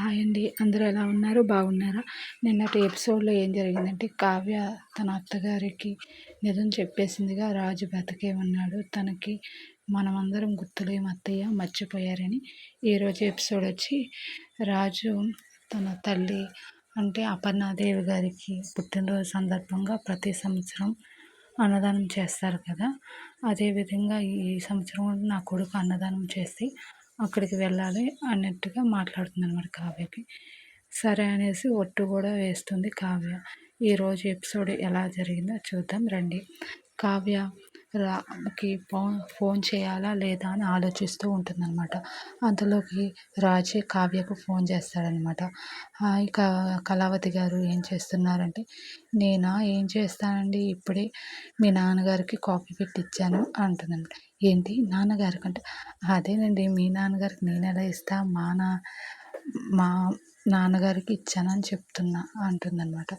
Hi అండి. అందరూ ఎలా ఉన్నారు? బాగున్నారా? నిన్నటి ఎపిసోడ్లో ఏం జరిగిందంటే కావ్య తన అత్తగారికి నిజం చెప్పేసిందిగా రాజు బతికే ఉన్నాడు తనకి మనమందరం గుర్తులేం అత్తయ్య మర్చిపోయారని ఈరోజు ఎపిసోడ్ వచ్చి రాజు తన తల్లి అంటే అపర్ణాదేవి గారికి పుట్టినరోజు సందర్భంగా ప్రతి సంవత్సరం అన్నదానం చేస్తారు కదా. అదేవిధంగా ఈ సంవత్సరం నా కొడుకు అన్నదానం చేసి అక్కడికి వెళ్ళాలి అన్నట్టుగా మాట్లాడుతుంది అనమాట కావ్యకి. సరే అనేసి ఒట్టు కూడా వేస్తుంది కావ్య. ఈరోజు ఎపిసోడ్ ఎలా జరిగిందో చూద్దాం రండి. కావ్య రాకి ఫోన్ ఫోన్ చేయాలా లేదా అని ఆలోచిస్తూ ఉంటుందన్నమాట. అంతలోకి రాజే కావ్యకు ఫోన్ చేస్తాడనమాట హాయ్ కా కళావతి గారు ఏం చేస్తున్నారంటే నేనా ఏం చేస్తానండి? ఇప్పుడే మీ నాన్నగారికి కాఫీ పెట్టి ఇచ్చాను అంటుందన్నమాట. ఏంటి? నాన్నగారికి అంటే అదేనండి మీ నాన్నగారికి నేను ఎలా ఇస్తా? మా నా మా నాన్నగారికి ఇచ్చానని చెప్తున్నా అంటుందన్నమాట.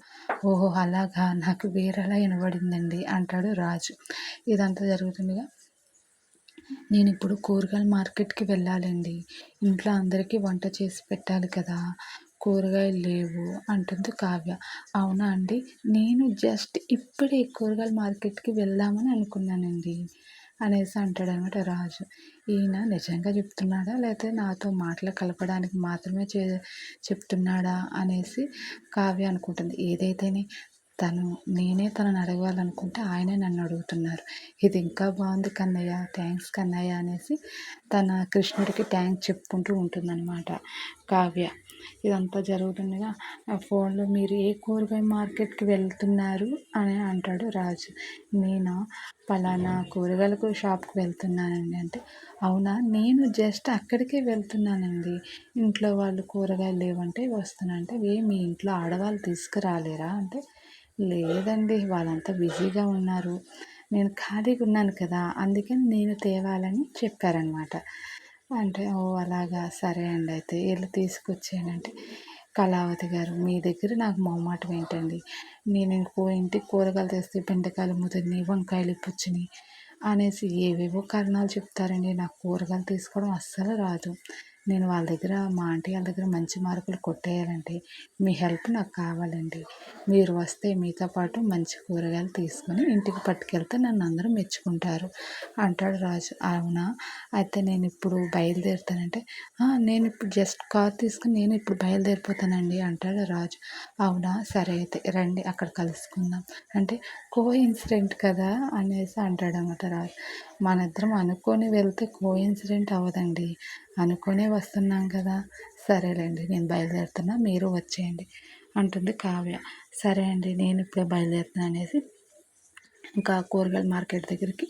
ఓహో అలాగా? నాకు వేరేలా వినబడిందండి అంటాడు రాజు. ఇదంతా జరుగుతుందిగా నేను ఇప్పుడు కూరగాయల మార్కెట్కి వెళ్ళాలండి. ఇంట్లో అందరికీ వంట చేసి పెట్టాలి కదా. కూరగాయలు లేవు అంటుంది కావ్య. అవునా అండి? నేను జస్ట్ ఇప్పుడే కూరగాయల మార్కెట్కి వెళ్దామని అనుకున్నానండి. అనేసి అంటాడు అనమాట రాజు. ఈయన నిజంగా చెప్తున్నాడా? లేకపోతే నాతో మాటలు కలపడానికి మాత్రమే చే చెప్తున్నాడా? అనేసి కావ్య అనుకుంటుంది. ఏదైతేనే తను నేనే తనని అడగాలనుకుంటే ఆయనే నన్ను అడుగుతున్నారు. ఇది ఇంకా బాగుంది కన్నయ్య థ్యాంక్స్ కన్నయ్య అనేసి తన కృష్ణుడికి థ్యాంక్స్ చెప్పుకుంటూ ఉంటుందన్నమాట. కావ్య ఇదంతా జరుగుతుండగా ఆ ఫోన్లో మీరు ఏ కూరగాయ మార్కెట్కి వెళ్తున్నారు అని అంటాడు రాజు. నేను? పలానా కూరగాయలకు షాప్కి వెళ్తున్నానండి అంటే అవునా? నేను జస్ట్ అక్కడికే వెళ్తున్నానండి. ఇంట్లో వాళ్ళు కూరగాయలు లేవంటే వస్తున్నా అంటే ఏ మీ ఇంట్లో ఆడవాళ్ళు తీసుకురాలేరా? అంటే లేదండి వాళ్ళంతా బిజీగా ఉన్నారు. నేను ఖాళీగా ఉన్నాను కదా అందుకని నేను తేవాలని చెప్పారనమాట అంటే ఓ అలాగా సరే అండి అయితే వెళ్ళి తీసుకొచ్చానంటే కళావతి గారు మీ దగ్గర నాకు మొహమాటం ఏంటండి? నేను ఇంకో ఇంటికి కూరగాయలు తెస్తే బెండకాయలు ముదిరిని వంకాయలు పుచ్చిని అనేసి ఏవేవో కారణాలు చెప్తారండి. నాకు కూరగాయలు తీసుకోవడం అస్సలు రాదు. నేను వాళ్ళ దగ్గర మా ఆంటీ వాళ్ళ దగ్గర మంచి మార్కులు కొట్టేయాలండి మీ హెల్ప్ నాకు కావాలండి. మీరు వస్తే మీతో పాటు మంచి కూరగాయలు తీసుకొని ఇంటికి పట్టుకెళ్తే నన్ను అందరూ మెచ్చుకుంటారు. అంటాడు రాజు. అవునా? అయితే నేను ఇప్పుడు బయలుదేరుతానంటే నేను ఇప్పుడు జస్ట్ కార్ తీసుకుని నేను ఇప్పుడు బయలుదేరిపోతానండి అంటాడు రాజు. అవునా? సరే అయితే రండి అక్కడ కలుసుకుందాం. అంటే కో ఇన్సిడెంట్ కదా అనేసి అంటాడు అన్నమాట రాజు. మన ఇద్దరం అనుకొని వెళ్తే కో ఇన్సిడెంట్ అవ్వదండి. అనుకునే వస్తున్నాం కదా. సరేలేండి నేను బయలుదేరుతున్నా మీరు వచ్చేయండి అంటుంది కావ్య. సరే అండి నేను ఇప్పుడే బయలుదేరుతున్నా అనేసి ఇంకా కూరగాయల మార్కెట్ దగ్గరికి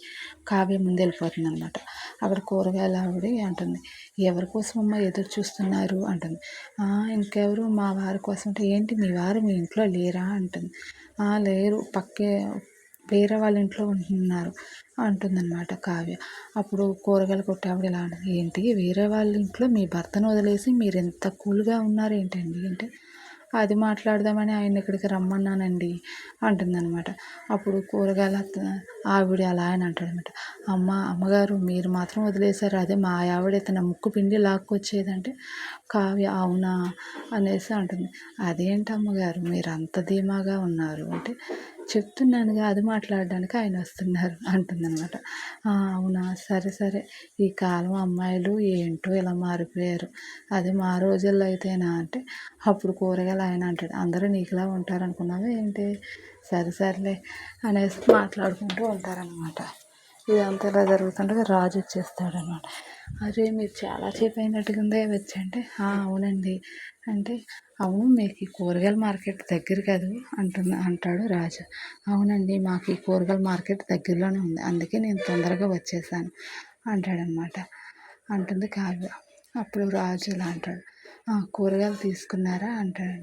కావ్య ముందు వెళ్ళిపోతుంది అనమాట అక్కడ కూరగాయలు ఆవిడ అంటుంది ఎవరి కోసం అమ్మ ఎదురు చూస్తున్నారు? అంటుంది. ఇంకెవరు? మా వారి కోసం అంటే ఏంటి? మీ వారు మీ ఇంట్లో లేరా? అంటుంది. లేరు పక్కే వేరే వాళ్ళ ఇంట్లో ఉంటున్నారు అంటుందన్నమాట కావ్య. అప్పుడు కూరగాయలు కొట్టావిడ ఇలా అంటుంది ఏంటి? వేరే వాళ్ళ ఇంట్లో మీ భర్తను వదిలేసి మీరు ఎంత కూల్గా ఉన్నారు ఏంటండి? అంటే అది మాట్లాడదామని ఆయన ఇక్కడికి రమ్మన్నానండి అంటుందన్నమాట. అప్పుడు కూరగాయల ఆవిడ అలా అని అంటాడనమాట. అమ్మ అమ్మగారు మీరు మాత్రం వదిలేశారు. అదే మా ఆవిడ తన ముక్కు పిండి లాక్కొచ్చేదంటే కావ్య అవునా అనేసి అంటుంది. అదేంటి అమ్మగారు మీరు అంత ధీమాగా ఉన్నారు అంటే చెప్తున్నానుగా అది మాట్లాడడానికి ఆయన వస్తున్నారు అంటుందన్నమాట అవునా? సరే సరే. ఈ కాలం అమ్మాయిలు ఏంటో ఇలా మారిపోయారు. అది మా రోజుల్లో అయితేనా అంటే అప్పుడు కూరగాయలు ఆయన అంటాడు. అందరూ నీకులా ఉంటారు అనుకున్నావా ఏంటి? సరే సర్లే అనేసి మాట్లాడుకుంటూ ఉంటారనమాట ఇదంతా ఇలా జరుగుతుండగా రాజు వచ్చేస్తాడనమాట అరే మీరు చాలా సేపు అయినట్టుగా ఉందే వచ్చి అంటే అవునండి. అంటే అవును మీకు ఈ కూరగాయల మార్కెట్ దగ్గర కాదు అంటున్న అంటాడు రాజు. అవునండి మాకు ఈ కూరగాయల మార్కెట్ దగ్గరలోనే ఉంది అందుకే నేను తొందరగా వచ్చేసాను అంటాడనమాట అంటుంది కావ్య. అప్పుడు రాజు ఇలా అంటాడు. కూరగాయలు తీసుకున్నారా? అంటాడు.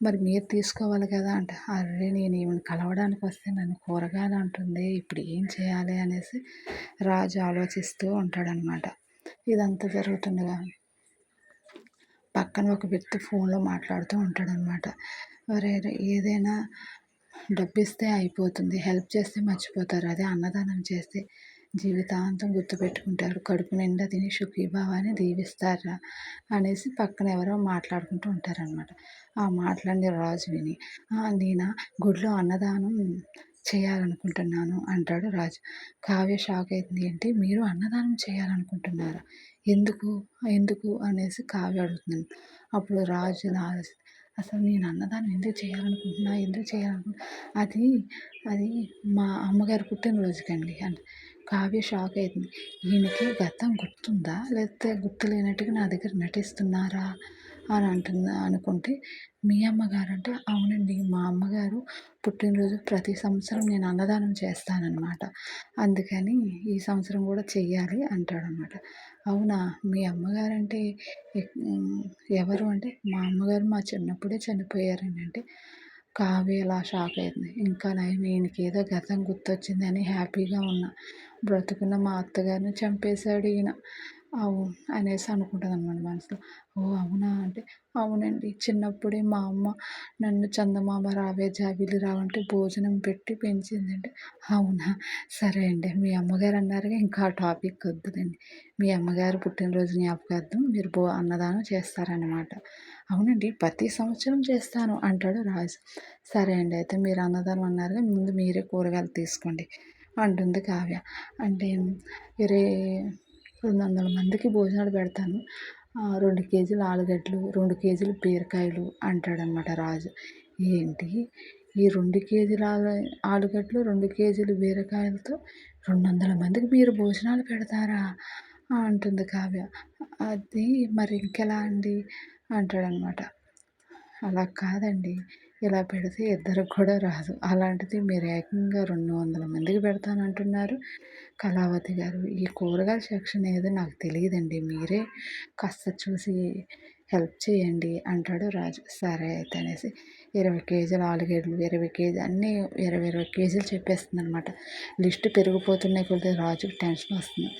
మరి మీరు తీసుకోవాలి కదా అంటే అరే నేను ఈమెను కలవడానికి వస్తే నన్ను కూరగాయలు అంటుంది ఇప్పుడు ఏం చేయాలి అనేసి రాజు ఆలోచిస్తూ ఉంటాడనమాట ఇదంతా జరుగుతుండగా పక్కన ఒక వ్యక్తి ఫోన్లో మాట్లాడుతూ ఉంటాడనమాట మరి ఏదైనా డబ్బిస్తే అయిపోతుంది హెల్ప్ చేస్తే మర్చిపోతారు అదే అన్నదానం చేస్తే జీవితాంతం గుర్తుపెట్టుకుంటారు. కడుపు నిండా తిని సుఖీభావాన్ని దీవిస్తారా? అనేసి పక్కన ఎవరో మాట్లాడుకుంటూ ఉంటారనమాట ఆ మాట్లాడిన రాజు విని నేను? గుడిలో అన్నదానం చేయాలనుకుంటున్నాను అంటాడు రాజు. కావ్య షాక్ అవుతుంది ఏంటి మీరు అన్నదానం చేయాలనుకుంటున్నారా? ఎందుకు? ఎందుకు? అనేసి కావ్య అడుగుతుంది. అప్పుడు రాజు అసలు నేను అన్నదానం ఎందుకు చేయాలనుకుంటున్నా? ఎందుకు చేయాలనుకుంటున్నా? అది అది మా అమ్మగారు పుట్టినరోజుకండి అంటే. కావ్య షాక్ అవుతుంది ఈయనకి గతం గుర్తుందా? లేకపోతే గుర్తు లేనట్టుగా నా దగ్గర నటిస్తున్నారా? అని అంటుందా అనుకుంటే మీ అమ్మగారు అంటే అవునండి మా అమ్మగారు పుట్టినరోజు ప్రతి సంవత్సరం నేను అన్నదానం చేస్తానన్నమాట. అందుకని ఈ సంవత్సరం కూడా చెయ్యాలి అంటాడనమాట అవునా? మీ అమ్మగారు అంటే ఎవరు అంటే మా అమ్మగారు మా చిన్నప్పుడే చనిపోయారని అంటే? కావ్య ఇలా షాక్ అయింది. ఇంకా నయం ఈయనకి ఏదో గతం గుర్తొచ్చిందని హ్యాపీగా ఉన్నా. బ్రతుకున్న మా అత్తగారిని చంపేశాడు ఈయన. అవు అనేసి అనుకుంటుంది అనమాట మనసులో. ఓ అవునా అంటే అవునండి. చిన్నప్పుడే మా అమ్మ నన్ను చందమామ రావే జాబిలి రావంటే భోజనం పెట్టి పెంచిందండి. అవునా? సరే అండి. మీ అమ్మగారు అన్నారుగా ఇంకా ఆ టాపిక్ వద్దులండి. మీ అమ్మగారు పుట్టినరోజు జ్ఞాపకార్థం మీరు భో అన్నదానం చేస్తారనమాట అవునండి ప్రతి సంవత్సరం చేస్తాను అంటాడు రాజు. సరే అండి అయితే మీరు అన్నదానం అన్నారుగా ముందు మీరే కూరగాయలు తీసుకోండి. అంటుంది కావ్య. అంటే ఇరవై రెండు వందల మందికి భోజనాలు పెడతాను. రెండు కేజీలు ఆలుగడ్డలు రెండు కేజీలు బీరకాయలు అంటాడనమాట రాజు. ఏంటి? ఈ రెండు కేజీల ఆలు ఆలుగడ్డలు రెండు కేజీలు బీరకాయలతో రెండు వందల మందికి మీరు భోజనాలు పెడతారా? అంటుంది కావ్య. అది మరి ఇంకెలా అండి? అంటాడనమాట అలా కాదండి. ఇలా పెడితే ఇద్దరికి కూడా రాదు. అలాంటిది మీరు ఏకంగా రెండు వందల మందికి పెడతానంటున్నారు. కళావతి గారు ఈ కూరగాయల సెక్షన్ ఏదో నాకు తెలియదండి. మీరే కాస్త చూసి హెల్ప్ చేయండి అంటాడు రాజు. సరే అయితే అనేసి ఇరవై కేజీలు ఆలుగడ్డలు ఇరవై కేజీ అన్నీ ఇరవై ఇరవై కేజీలు చెప్పేస్తుంది అనమాట లిస్ట్ పెరిగిపోతున్నాయి కొద్దిగా రాజుకి టెన్షన్ వస్తుంది.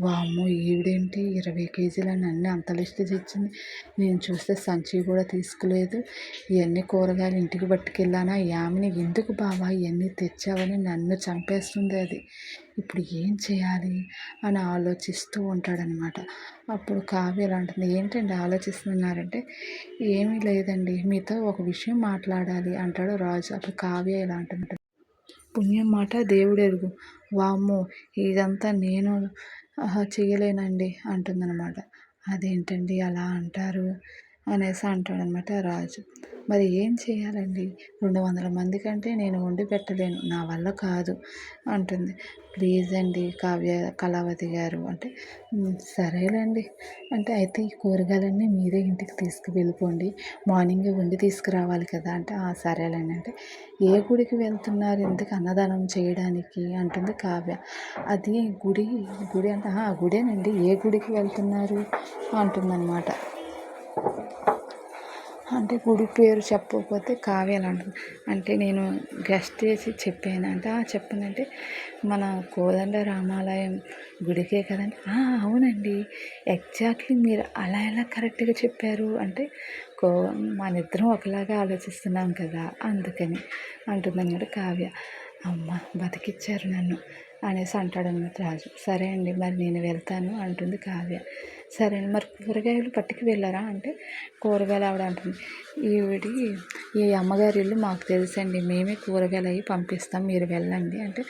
వామ్మో ఈవిడేంటి? ఇరవై కేజీలు అని అన్నీ అంత లిస్ట్ తెచ్చింది. నేను చూస్తే సంచి కూడా తీసుకోలేదు. ఇవన్నీ కూరగాయలు ఇంటికి పట్టుకెళ్ళానా? యామిని ఎందుకు బావా ఇవన్నీ తెచ్చావని నన్ను చంపేస్తుంది అది. ఇప్పుడు ఏం చేయాలి? అని ఆలోచిస్తూ ఉంటాడనమాట అప్పుడు కావ్య ఇలా అంటుంది ఏంటండి ఆలోచిస్తున్నారంటే ఏమీ లేదండి. మీతో ఒక విషయం మాట్లాడాలి అంటాడు రాజు. అప్పుడు కావ్య ఇలా అంటుంది పుణ్యం మాట దేవుడు ఎరుగు వామ్మో ఇదంతా నేను చేయలేనండి అంటుందన్నమాట. అదేంటండి అలా అంటారు? అనేసి అంటాడనమాట రాజు. మరి ఏం చేయాలండి? రెండు వందల మంది కంటే నేను వండి పెట్టలేను. నా వల్ల కాదు అంటుంది. ప్లీజ్ అండి కావ్య కళావతి గారు అంటే సరేలేండి. అంటే అయితే ఈ కూరగాయలన్నీ మీరే ఇంటికి తీసుకు వెళ్ళిపోండి మార్నింగ్ వండి తీసుకురావాలి కదా అంటే సరేలేండి అంటే ఏ గుడికి వెళ్తున్నారు? ఎందుకు అన్నదానం చేయడానికి? అంటుంది కావ్య. అది గుడి గుడి అంటే గుడేనండి. ఏ గుడికి వెళ్తున్నారు? అంటుందన్నమాట అంటే గుడి పేరు చెప్పకపోతే కావ్యాలు అంటుంది అంటే నేను గెస్ట్ చేసి చెప్పాను. అంటే చెప్పనంటే మన కోదండ రామాలయం గుడికే కదండి. అవునండి. ఎగ్జాక్ట్లీ మీరు అలా ఎలా కరెక్ట్గా చెప్పారు? అంటే కో మన ఇద్దరం ఒకలాగా ఆలోచిస్తున్నాం కదా అందుకని అంటుందన్నమాట కావ్య. అమ్మ బతికిచ్చారు నన్ను. అనేసి అంటాడన్నమాట రాజు. సరే అండి మరి నేను వెళ్తాను అంటుంది కావ్య. సరే అండి మరి కూరగాయలు పట్టుకు వెళ్ళారా? అంటే కూరగాయలు ఆవిడ అంటుంది. ఈవిడి ఈ అమ్మగారి ఇల్లు మాకు తెలుసండి మేమే కూరగాయలు అవి పంపిస్తాం మీరు వెళ్ళండి అంటే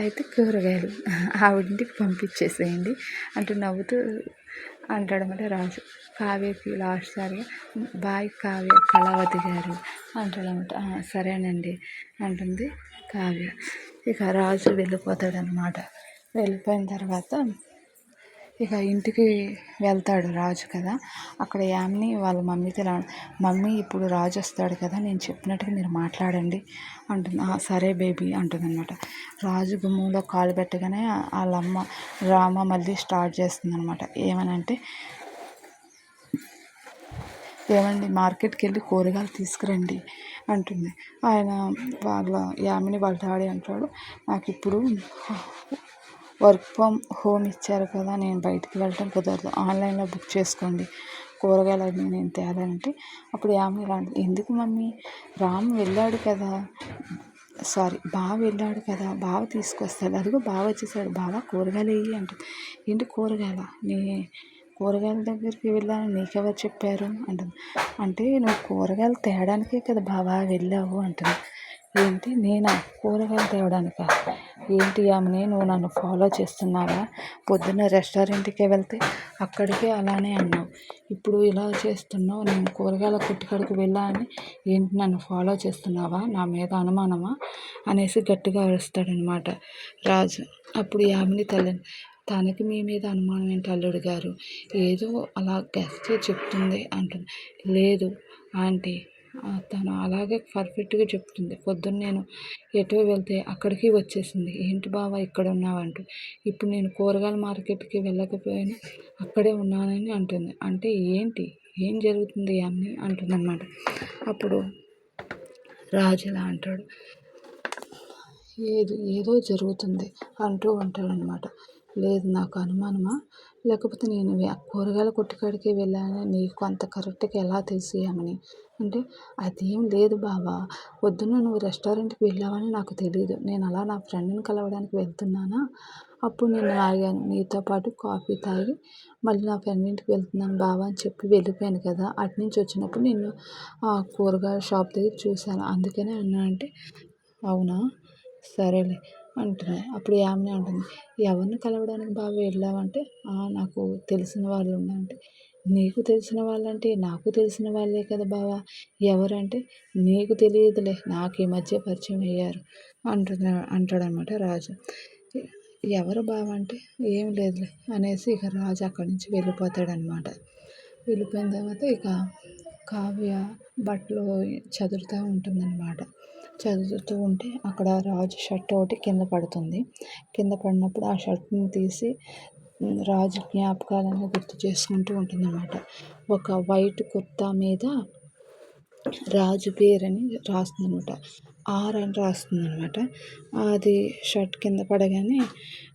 అయితే కూరగాయలు ఆవిడింటికి పంపించేసేయండి అంటూ నవ్వుతూ అంటాడనమాట రాజు. కావ్యకి లాస్ట్ సారిగా బాయ్ కావ్య కళావతి గారు అంటాడనమాట. సరేనండి అంటుంది కావ్య. ఇక రాజు వెళ్ళిపోతాడనమాట వెళ్ళిపోయిన తర్వాత ఇక ఇంటికి వెళ్తాడు రాజు కదా. అక్కడ యామ్ని వాళ్ళ మమ్మీతో మమ్మీ ఇప్పుడు రాజు వస్తాడు కదా నేను చెప్పినట్టుగా మీరు మాట్లాడండి అంటుంది. సరే బేబీ అంటుందన్నమాట. రాజు గుమ్మంలో కాలు పెట్టగానే వాళ్ళమ్మ డ్రామా మళ్ళీ స్టార్ట్ చేస్తుంది అనమాట ఏమనంటే ఏమండి మార్కెట్కి వెళ్ళి కూరగాయలు తీసుకురండి అంటుంది. ఆయన వాళ్ళ యామిని వాళ్ళ డాడీ అంటాడు నాకు ఇప్పుడు వర్క్ ఫ్రమ్ హోమ్ ఇచ్చారు కదా నేను బయటికి వెళ్ళటం కుదరదు ఆన్లైన్లో బుక్ చేసుకోండి కూరగాయలు అవి నేను తేవాలంటే అప్పుడు యామిని రాండి ఎందుకు మమ్మీ? రాము వెళ్ళాడు కదా సారీ బావ వెళ్ళాడు కదా బావ తీసుకొస్తాడు అదిగో బావ వచ్చేసాడు బావ కూరగాయలు వేయి అంటుంది. ఏంటి కూరగాయల? నీ కూరగాయల దగ్గరికి వెళ్ళాను నీకెవరు చెప్పారు? అంటుంది. అంటే నువ్వు కూరగాయలు తేడానికే కదా బావ వెళ్ళావు అంటుంది. ఏంటి? నేనా? కూరగాయలు తేవడానికా? ఏంటి ఆమెని నువ్వు నన్ను ఫాలో చేస్తున్నావా? పొద్దున్న రెస్టారెంట్కి వెళ్తే అక్కడికే అలానే అన్నావు. ఇప్పుడు ఇలా చేస్తున్నావు నేను కూరగాయల కొట్టుకాడికి వెళ్ళాలని ఏంటి నన్ను ఫాలో చేస్తున్నావా? నా మీద అనుమానమా? అనేసి గట్టిగా అరుస్తాడనమాట రాజు. అప్పుడు యామిని తల్లి తనకి మీ మీద అనుమానం ఏంటి? అల్లుడు గారు ఏదో అలా గెస్ట్ చెప్తుంది అంటుంది లేదు ఆంటీ తను అలాగే పర్ఫెక్ట్గా చెప్తుంది. పొద్దున్న నేను ఎటో వెళ్తే అక్కడికి వచ్చేసింది. ఏంటి బావ ఇక్కడ ఉన్నావంటూ ఇప్పుడు నేను కూరగాయల మార్కెట్కి వెళ్ళకపోయినా అక్కడే ఉన్నానని అంటుంది. అంటే ఏంటి? ఏం జరుగుతుంది అని అంటుందన్నమాట. అప్పుడు రాజు ఇలా అంటాడు. ఏదో? ఏదో జరుగుతుంది అంటూ ఉంటాడనమాట లేదు నాకు అనుమానమా? లేకపోతే నేను కూరగాయల కొట్టుకాడికి కాడికి నీకు అంత కరెక్ట్గా ఎలా తెలిసి ఆమెని అంటే అదేం లేదు బావా. పొద్దున్న నువ్వు రెస్టారెంట్కి వెళ్ళావని నాకు తెలియదు నేను అలా నా ఫ్రెండ్ని కలవడానికి వెళ్తున్నానా? అప్పుడు నేను ఆగాను. నీతో పాటు కాఫీ తాగి మళ్ళీ నా ఫ్రెండ్ ఇంటికి వెళ్తున్నాను బావ అని చెప్పి వెళ్ళిపోయాను కదా. అటు నుంచి వచ్చినప్పుడు నేను ఆ కూరగాయల షాప్ దగ్గర చూశాను. అందుకనే అన్నా అంటే అవునా? సరేలే. అంటుంది. అప్పుడు ఆమె అంటుంది. ఎవరిని కలవడానికి బావ వెళ్ళావంటే నాకు తెలిసిన వాళ్ళు ఉన్నారంటే నీకు తెలిసిన వాళ్ళంటే నాకు తెలిసిన వాళ్ళే కదా బావ. ఎవరంటే నీకు తెలియదులే నాకు ఈ మధ్య పరిచయం అయ్యారు అంటున్నా అంటాడనమాట రాజు. ఎవరు బావ అంటే ఏం లేదులే అనేసి ఇక రాజు అక్కడి నుంచి వెళ్ళిపోతాడనమాట. వెళ్ళిపోయిన తర్వాత ఇక కావ్య బట్టలు చదువుతూ ఉంటుందన్నమాట చదువుతూ ఉంటే అక్కడ రాజు షర్ట్ ఒకటి కింద పడుతుంది. కింద పడినప్పుడు ఆ షర్ట్ని తీసి రాజు జ్ఞాపకాలను గుర్తు చేసుకుంటూ ఉంటుందన్నమాట. ఒక వైట్ కుర్తా మీద రాజు పేరని రాస్తుందన్నమాట. ఆర్ అని రాస్తుందన్నమాట. అది షర్ట్ కింద పడగానే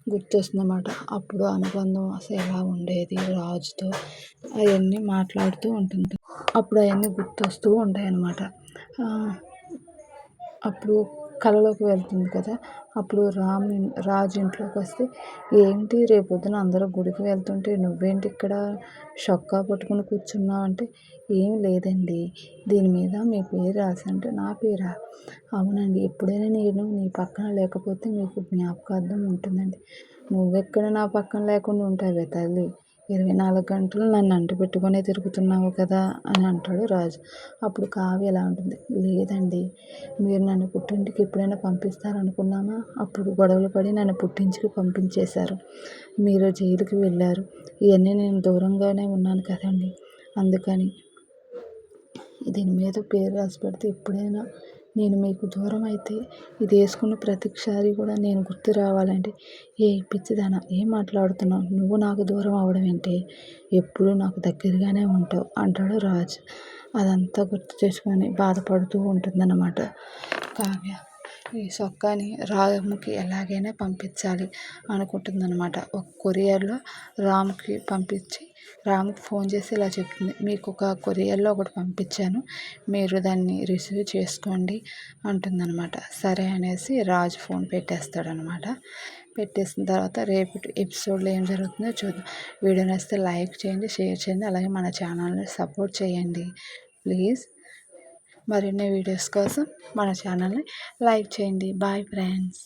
గుర్తొస్తుందన్నమాట. అప్పుడు అనుబంధం అసలు ఎలా ఉండేది రాజుతో అవన్నీ మాట్లాడుతూ ఉంటుంది. అప్పుడు అవన్నీ గుర్తొస్తూ ఉంటాయి అన్నమాట అప్పుడు కలలోకి వెళ్తుంది కదా అప్పుడు రామ్ రాజు ఇంట్లోకి వస్తే ఏంటి రేపొద్దున అందరూ గుడికి వెళ్తుంటే నువ్వేంటి ఇక్కడ చొక్కా పట్టుకుని కూర్చున్నావు? అంటే ఏం లేదండి దీని మీద మీ పేరు రాసి అంటే నా పేరా? అవునండి ఎప్పుడైనా నేను నీ పక్కన లేకపోతే మీకు జ్ఞాపకార్థం ఉంటుందండి. నువ్వెక్కడ నా పక్కన లేకుండా ఉంటావే తల్లి. ఇరవై నాలుగు గంటలు నన్ను అంటి పెట్టుకునే తిరుగుతున్నావు కదా అని అంటాడు రాజు. అప్పుడు కావ్య ఎలా ఉంటుంది లేదండి మీరు నన్ను పుట్టింటికి ఎప్పుడైనా పంపిస్తారనుకున్నామా? అప్పుడు గొడవలు పడి నన్ను పుట్టింటికి పంపించేశారు. మీరు జైలుకి వెళ్ళారు. ఇవన్నీ నేను దూరంగానే ఉన్నాను కదండి. అందుకని దీని మీద పేరు రాసి పెడితే ఎప్పుడైనా నేను మీకు దూరం అయితే ఇది వేసుకున్న ప్రతిసారి కూడా నేను గుర్తు రావాలంటే ఏ పిచ్చిదానా ఏం మాట్లాడుతున్నావు? నువ్వు నాకు దూరం అవడం ఏంటి? ఎప్పుడు నాకు దగ్గరగానే ఉంటావు అంటాడు రాజు. అదంతా గుర్తు చేసుకొని బాధపడుతూ ఉంటుందన్నమాట. కావ్య ఈ చొక్కాని రాముకి ఎలాగైనా పంపించాలి అనుకుంటుందన్నమాట. ఒక కొరియర్లో రాముకి పంపించి రాముకి ఫోన్ చేసి ఇలా చెప్తుంది మీకు ఒక కొరియర్లో ఒకటి పంపించాను మీరు దాన్ని రిసీవ్ చేసుకోండి అంటుందన్నమాట. సరే అనేసి రాజు ఫోన్ పెట్టేస్తాడనమాట పెట్టేసిన తర్వాత రేపు ఎపిసోడ్లో ఏం జరుగుతుందో చూద్దాం. వీడియో నచ్చితే లైక్ చేయండి షేర్ చేయండి అలాగే మన ఛానల్ని సపోర్ట్ చేయండి. ప్లీజ్. మరిన్ని వీడియోస్ కోసం మన ఛానల్ని లైక్ చేయండి. Bye friends.